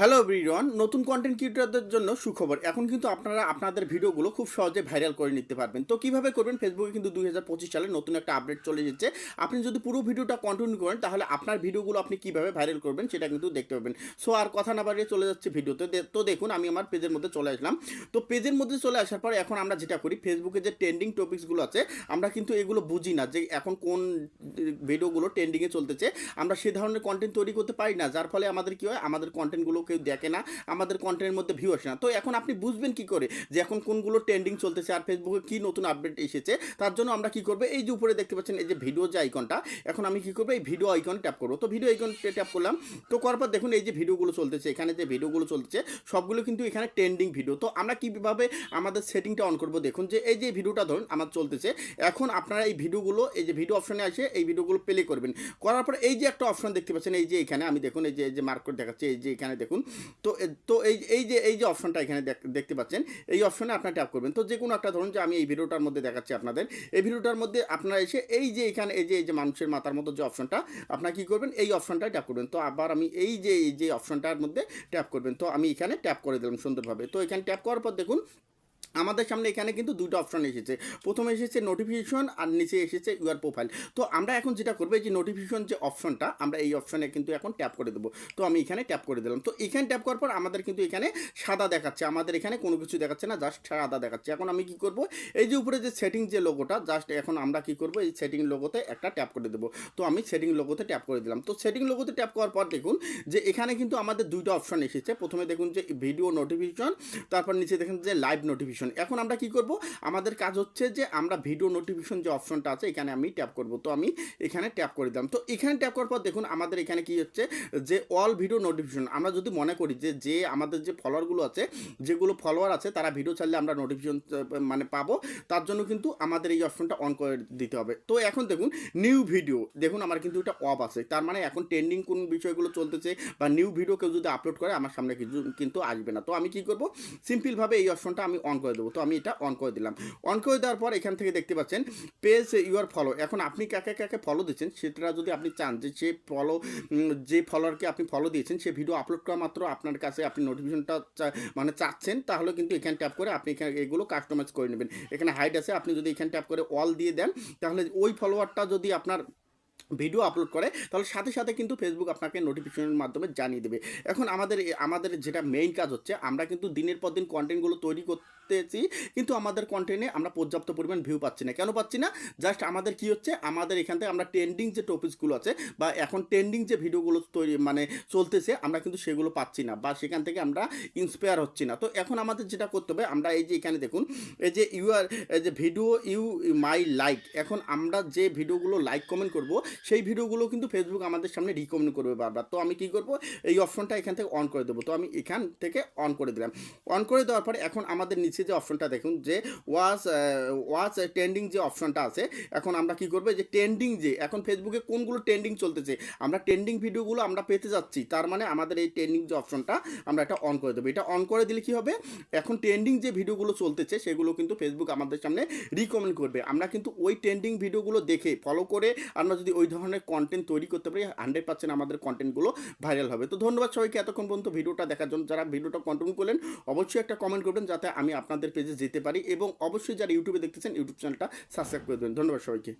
Hello ব্রিরন নতুন content ক্রিয়েটরদের জন্য সুখবর। এখন কিন্তু আপনারা আপনাদের ভিডিওগুলো খুব সহজে ভাইরাল করে নিতে পারবেন। তো কীভাবে করবেন? ফেসবুকে কিন্তু দুই হাজার পঁচিশ সালে নতুন একটা আপডেট চলে এসেছে। আপনি যদি পুরো ভিডিওটা কন্টিনিউ করেন, তাহলে আপনার ভিডিওগুলো আপনি কীভাবে ভাইরাল করবেন সেটা কিন্তু দেখতে পাবেন সো আর কথা না বাড়িয়ে চলে যাচ্ছে ভিডিওতে। তো দেখুন, আমি আমার পেজের মধ্যে চলে আসলাম। তো পেজের মধ্যে চলে আসার পর এখন আমরা যেটা করি ফেসবুকে যে ট্রেন্ডিং টপিকসগুলো আছে, আমরা কিন্তু এগুলো বুঝি না যে এখন কোন ভিডিওগুলো ট্রেন্ডিংয়ে চলতেছে। আমরা সে ধরনের কন্টেন্ট তৈরি করতে পারি না। যার ফলে আমাদের কী হয়? আমাদের কন্টেন্টগুলো কেউ দেখে না, আমাদের কন্টেন্টের মধ্যে ভিউ আসে না। তো এখন আপনি বুঝবেন কি করে যে এখন কোনগুলো ট্রেন্ডিং চলতেছে আর ফেসবুকে কি নতুন আপডেট এসেছে, তার জন্য আমরা কি করব? এই যে উপরে দেখতে পাচ্ছেন, এই যে ভিডিও যে আইকনটা এখন আমি কি করব? এই ভিডিও আইকন ট্যাপ করব। তো ভিডিও আইকন ট্যাপ করলাম, তো করার পর দেখুন এই যে ভিডিওগুলো চলতেছে, এখানে যে ভিডিওগুলো চলতেছে, সবগুলো কিন্তু এখানে ট্রেন্ডিং ভিডিও তো আমরা কীভাবে আমাদের সেটিংটা অন করব? দেখুন যে এই যে ভিডিওটা ধরুন আমার চলতেছে, এখন আপনারা এই ভিডিওগুলো এই যে ভিডিও অপশনে আসে এই ভিডিওগুলো প্লে করবেন। করার পর এই যে একটা অপশন দেখতে পাচ্ছেন, এই যে এখানে আমি দেখুন, এই যে এই যে মার্ক করে দেখাচ্ছে, এই যে এখানে দেখুন তো তো এই এই যে এই যে অপশনটা এখানে দেখ- দেখতে পাচ্ছেন, এই অপশনে আপনার ট্যাপ করবেন। তো যে কোনো একটা ধরুন যে আমি এই ভিডিওটার মধ্যে দেখাচ্ছি আপনাদের। এই ভিডিওটার মধ্যে আপনারা এসে এই যে এখানে, এই যে এই যে মানুষের মাথার মতো যে অপশনটা আপনার কী করবেন? এই অপশনটায় ট্যাপ করবেন। তো আবার আমি এই যে এই যে অপশনটার মধ্যে ট্যাপ করবেন। তো আমি এখানে ট্যাপ করে দিলাম সুন্দরভাবে। তো এখানে ট্যাপ করার পর দেখুন আমাদের সামনে এখানে কিন্তু দুটো অপশন এসেছে। প্রথমে এসেছে নোটিফিকেশন আর নিচে এসেছে ইউআর প্রোফাইল তো আমরা এখন যেটা করব যে নোটিফিকেশন যে অপশনটা আমরা এই অপশনে কিন্তু এখন ট্যাপ করে দেবো। তো আমি এখানে ট্যাপ করে দিলাম। তো এখানে ট্যাপ করার পর আমাদের কিন্তু এখানে সাদা দেখাচ্ছে। আমাদের এখানে কোনো কিছু দেখাচ্ছে না জাস্ট সাদা দেখাচ্ছে। এখন আমি কি করব, এই যে উপরে যে সেটিং যে লোগোটা জাস্ট এখন আমরা কি করব, এই সেটিং লোগোতে একটা ট্যাপ করে দেবো। তো আমি সেটিং লোগোতে ট্যাপ করে দিলাম। তো সেটিং লোগোতে ট্যাপ করার পর দেখুন যে এখানে কিন্তু আমাদের দুইটা অপশন এসেছে। প্রথমে দেখুন যে ভিডিও নোটিফিকেশন তারপর নিচে দেখুন যে লাইভ নোটিফিকেশন এখন আমরা কি করব? আমাদের কাজ হচ্ছে যে আমরা ভিডিও নোটিফিকেশন যে অপশনটা আছে, এখানে আমি ট্যাপ করব। তো আমি এখানে ট্যাপ করে দিলাম। তো এখানে ট্যাপ করার পর দেখুন, আমাদের এখানে কি হচ্ছে যে অল ভিডিও নোটিফিকেশন আমরা যদি মনে করি যে যে আমাদের যে ফলোয়ারগুলো আছে, যেগুলো ফলোয়ার আছে, তারা ভিডিও ছাড়লে আমরা নোটিফিকেশন মানে পাবো। তার জন্য কিন্তু আমাদের এই অপশনটা অন করে দিতে হবে। তো এখন দেখুন নিউ ভিডিও দেখুন, আমার কিন্তু এটা অফ আছে। তার মানে এখন ট্রেন্ডিং কোন বিষয়গুলো চলতেছে বা নিউ ভিডিও কেউ যদি আপলোড করে, আমার সামনে কিছু কিন্তু আসবে না। তো আমি কি করব? সিম্পলভাবে এই অপশনটা আমি অন করে দেবো। তো আমি এটা অন করে দিলাম। অন করে দেওয়ার পর এখান থেকে দেখতে পাচ্ছেন পেজ ইউর ফলো এখন আপনি কাকে কাকে ফলো দিচ্ছেন, সেটা যদি আপনি চান যে সে ফলো যে ফলোয়ারকে আপনি ফলো দিয়েছেন, সে ভিডিও আপলোড করা মাত্র আপনার কাছে আপনি নোটিফিকেশনটা মানে চাচ্ছেন, তাহলে কিন্তু এখানে ট্যাপ করে আপনি এখানে এগুলো কাস্টমাইজ করে নেবেন। এখানে হাইট আছে, আপনি যদি এখানে ট্যাপ করে অল দিয়ে দেন, তাহলে ওই ফলোয়ারটা যদি আপনার ভিডিও আপলোড করে, তাহলে সাথে সাথে কিন্তু ফেসবুক আপনাকে নোটিফিকেশনের মাধ্যমে জানিয়ে দেবে। এখন আমাদের আমাদের যেটা মেইন কাজ হচ্ছে, আমরা কিন্তু দিনের পর দিন কন্টেন্টগুলো তৈরি করতেছি, কিন্তু আমাদের কন্টেন্টে আমরা পর্যাপ্ত পরিমাণ ভিউ পাচ্ছি না। কেন পাচ্ছি না? জাস্ট আমাদের কি হচ্ছে, আমাদের এখান থেকে আমরা ট্রেন্ডিং যে টপিকসগুলো আছে, বা এখন ট্রেন্ডিং যে ভিডিওগুলো তৈরি মানে চলতেছে, আমরা কিন্তু সেগুলো পাচ্ছি না, বা সেখান থেকে আমরা ইন্সপায়ার হচ্ছি না। তো এখন আমাদের যেটা করতে হবে, আমরা এই যে এখানে দেখুন, এই যে ইউ আর যে ভিডিও ইউ মাই লাইক এখন আমরা যে ভিডিওগুলো লাইক কমেন্ট করব সেই ভিডিওগুলো কিন্তু ফেসবুক আমাদের সামনে রিকমেন্ড করবে বারবার। তো আমি কী করব? এই অপশনটা এখান থেকে অন করে দেবো। তো আমি এখান থেকে অন করে দিলাম। অন করে দেওয়ার পরে এখন আমাদের নিচে যে অপশনটা দেখুন, যে ওয়াচ ওয়াচ ট্রেন্ডিং যে অপশনটা আছে, এখন আমরা কি করব? যে ট্রেন্ডিং যে, এখন ফেসবুকে কোনগুলো ট্রেন্ডিং চলতেছে? আমরা ট্রেন্ডিং ভিডিওগুলো আমরা পেতে যাচ্ছি, তার মানে আমাদের এই ট্রেন্ডিং যে অপশনটা আমরা এটা অন করে দেবো। এটা অন করে দিলে কি হবে? এখন ট্রেন্ডিং যে ভিডিওগুলো চলতেছে, সেগুলো কিন্তু ফেসবুক আমাদের সামনে রিকমেন্ড করবে। আমরা কিন্তু ওই ট্রেন্ডিং ভিডিওগুলো দেখে ফলো করে আমরা যদি ওই ধরনের কন্টেন্ট তৈরি করতে পারি হান্ড্রেড পার্সেন্ট আমাদের কন্টেন্টগুলো ভাইরাল হবে। তো ধন্যবাদ সবাইকে এতক্ষণ পর্যন্ত ভিডিওটা দেখার জন্য। যারা ভিডিওটা কন্টিনিউ করলেন, অবশ্যই একটা কমেন্ট করবেন যাতে আমি আপনাদের পেজে যেতে পারি এবং অবশ্যই যারা ইউটিউবে দেখতেছেন ইউটিউব চ্যানেলটা সাবস্ক্রাইব করে দেবেন। ধন্যবাদ সবাইকে।